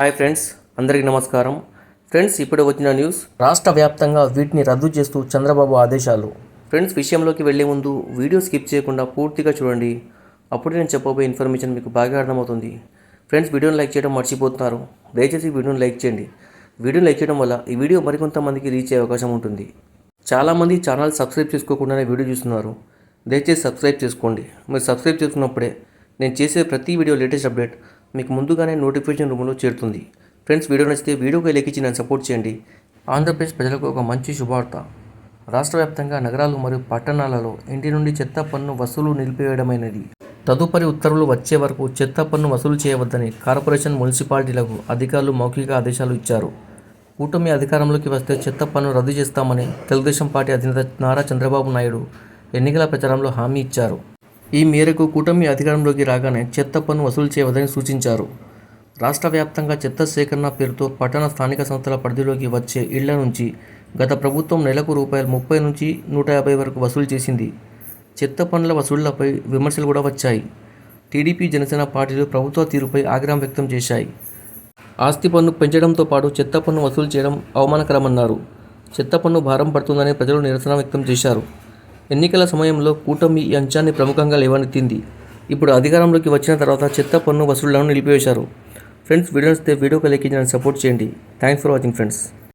Hi friends అందరికీ నమస్కారం. Friends ఇప్పుడు వచ్చిన న్యూస్. రాష్ట్ర వ్యాప్తంగా వీటిని రద్దు చేస్తూ చంద్రబాబు ఆదేశాలు. ఫ్రెండ్స్ విషయంలోకి వెళ్ళే ముందు వీడియో స్కిప్ చేయకుండా పూర్తిగా చూడండి. అప్పుడే నేను చెప్పబోయే ఇన్ఫర్మేషన్ మీకు బాగా అర్థమవుతుంది. ఫ్రెండ్స్ వీడియోని లైక్ చేయడం మర్చిపోతున్నారు. దయచేసి వీడియోని లైక్ చేయండి. వీడియోని లైక్ చేయడం వల్ల ఈ వీడియో మరికొంతమందికి రీచ్ అయ్యే అవకాశం ఉంటుంది. చాలామంది ఛానల్ సబ్స్క్రైబ్ చేసుకోకుండానే వీడియో చూస్తున్నారు. దయచేసి సబ్స్క్రైబ్ చేసుకోండి. మీరు సబ్స్క్రైబ్ చేసుకున్నప్పుడే నేను చేసే ప్రతి వీడియో లేటెస్ట్ అప్డేట్ మీకు ముందుగానే నోటిఫికేషన్ రూమ్లో చేరుతుంది. ఫ్రెండ్స్ వీడియో నచ్చితే వీడియోకి లెక్కించి నన్ను సపోర్ట్ చేయండి. ఆంధ్రప్రదేశ్ ప్రజలకు ఒక మంచి శుభార్త రాష్ట్ర వ్యాప్తంగా నగరాలు మరియు పట్టణాలలో ఇంటి నుండి చెత్త పన్ను వసూలు నిలిపివేయడమైనది. తదుపరి ఉత్తర్వులు వచ్చే వరకు చెత్త పన్ను వసూలు చేయవద్దని కార్పొరేషన్ మున్సిపాలిటీలకు అధికారులు మౌఖిక ఆదేశాలు ఇచ్చారు. కూటమి అధికారంలోకి వస్తే చెత్త పన్ను రద్దు చేస్తామని తెలుగుదేశం పార్టీ అధినేత నారా చంద్రబాబు నాయుడు ఎన్నికల ప్రచారంలో హామీ ఇచ్చారు. ఈ మేరకు కూటమి అధికారంలోకి రాగానే చెత్త పన్ను వసూలు చేయవద్దని సూచించారు. రాష్ట్ర వ్యాప్తంగా చెత్త సేకరణ పేరుతో పట్టణ స్థానిక సంస్థల పరిధిలోకి వచ్చే ఇళ్ళ నుంచి గత ప్రభుత్వం నెలకు రూపాయలు ముప్పై నుంచి నూట యాభై వరకు వసూలు చేసింది. చెత్త పన్నుల వసూళ్ళపై విమర్శలు కూడా వచ్చాయి. టీడీపీ జనసేన పార్టీలు ప్రభుత్వ తీరుపై ఆగ్రహం వ్యక్తం చేశాయి. ఆస్తి పన్ను పెంచడంతో పాటు చెత్త పన్ను వసూలు చేయడం అవమానకరమన్నారు. చెత్త పన్ను భారం పడుతుందని ప్రజలు నిరసన వ్యక్తం చేశారు. ఎన్నికల సమయంలో కూటమి ఈ అంశాన్ని ప్రముఖంగా లేవనెత్తింది. ఇప్పుడు అధికారంలోకి వచ్చిన తర్వాత చెత్త పన్ను వసూళ్ళను నిలిపివేశారు. ఫ్రెండ్స్ వీడియో నచ్చితే వీడియోకి కలిగించడానికి సపోర్ట్ చేయండి. Thanks for watching friends.